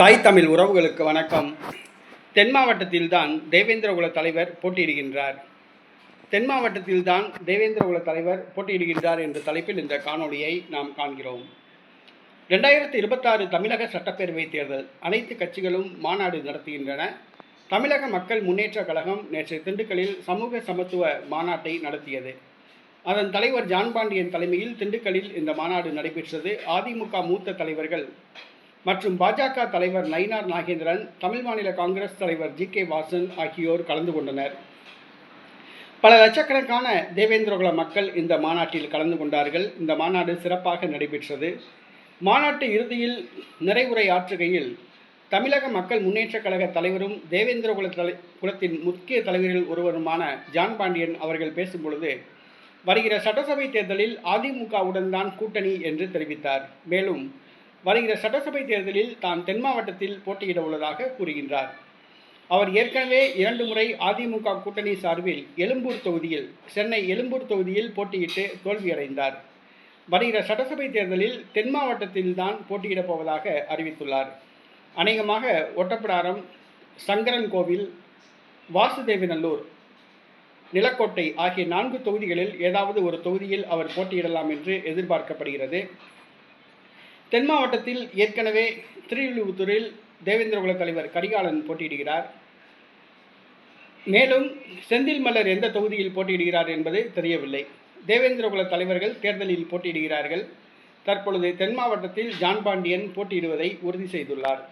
தாய் தமிழ் உறவுகளுக்கு வணக்கம். தென் மாவட்டத்தில்தான் தேவேந்திரகுல தலைவர் போட்டியிடுகின்றார். தென் மாவட்டத்தில்தான் தேவேந்திரகுல தலைவர் போட்டியிடுகின்றார் என்ற தலைப்பில் இந்த காணொளியை நாம் காண்கிறோம். ரெண்டாயிரத்தி இருபத்தாறு தமிழக சட்டப்பேரவை தேர்தல் அனைத்து கட்சிகளும் மாநாடு நடத்துகின்றன. தமிழக மக்கள் முன்னேற்றக் கழகம் நேற்று திண்டுக்கல்லில் சமூக சமத்துவ மாநாட்டை நடத்தியது. அதன் தலைவர் ஜான் பாண்டியன் தலைமையில் திண்டுக்கல்லில் இந்த மாநாடு நடைபெற்றது. அதிமுக மூத்த தலைவர்கள் மற்றும் பாஜக தலைவர் நயினார் நாகேந்திரன் தமிழ் மாநில காங்கிரஸ் தலைவர் ஜி கே வாசன் ஆகியோர் கலந்து கொண்டனர். பல லட்சக்கணக்கான தேவேந்திரகுல மக்கள் இந்த மாநாட்டில் கலந்து கொண்டார்கள். இந்த மாநாடு சிறப்பாக நடைபெற்றது. மாநாட்டு இறுதியில் நிறைவுரை ஆற்றுகையில் தமிழக மக்கள் முன்னேற்றக் கழக தலைவரும் தேவேந்திரகுல தலை குலத்தின் முக்கிய தலைவரில் ஒருவருமான ஜான் பாண்டியன் அவர்கள் பேசும்பொழுது வருகிற சட்டசபை தேர்தலில் அதிமுகவுடன் தான் கூட்டணி என்று தெரிவித்தார். மேலும் வருகிற சட்டசபை தேர்தலில் தான் தென் மாவட்டத்தில் போட்டியிட உள்ளதாக கூறுகின்றார். அவர் ஏற்கனவே இரண்டு முறை அதிமுக கூட்டணி சார்பில் எழும்பூர் தொகுதியில் சென்னை எழும்பூர் தொகுதியில் போட்டியிட்டு தோல்வியடைந்தார். வருகிற சட்டசபை தேர்தலில் தென் மாவட்டத்தில் தான் போட்டியிடப் போவதாக அறிவித்துள்ளார். அநேகமாக ஒட்டப்பிடாரம் சங்கரன் கோவில் வாசுதேவநல்லூர் நிலக்கோட்டை ஆகிய நான்கு தொகுதிகளில் ஏதாவது ஒரு தொகுதியில் அவர் போட்டியிடலாம் என்று எதிர்பார்க்கப்படுகிறது. தென் மாவட்டத்தில் ஏற்கனவே திருவில்லிபுத்தூரில் தேவேந்திரகுல தலைவர் கரிகாலன் போட்டியிடுகிறார். மேலும் செந்தில் மலர் எந்த தொகுதியில் போட்டியிடுகிறார் என்பது தெரியவில்லை. தேவேந்திரகுல தலைவர்கள் தேர்தலில் போட்டியிடுகிறார்கள். தற்பொழுது தென் மாவட்டத்தில் ஜான் பாண்டியன் போட்டியிடுவதை உறுதி செய்துள்ளார்.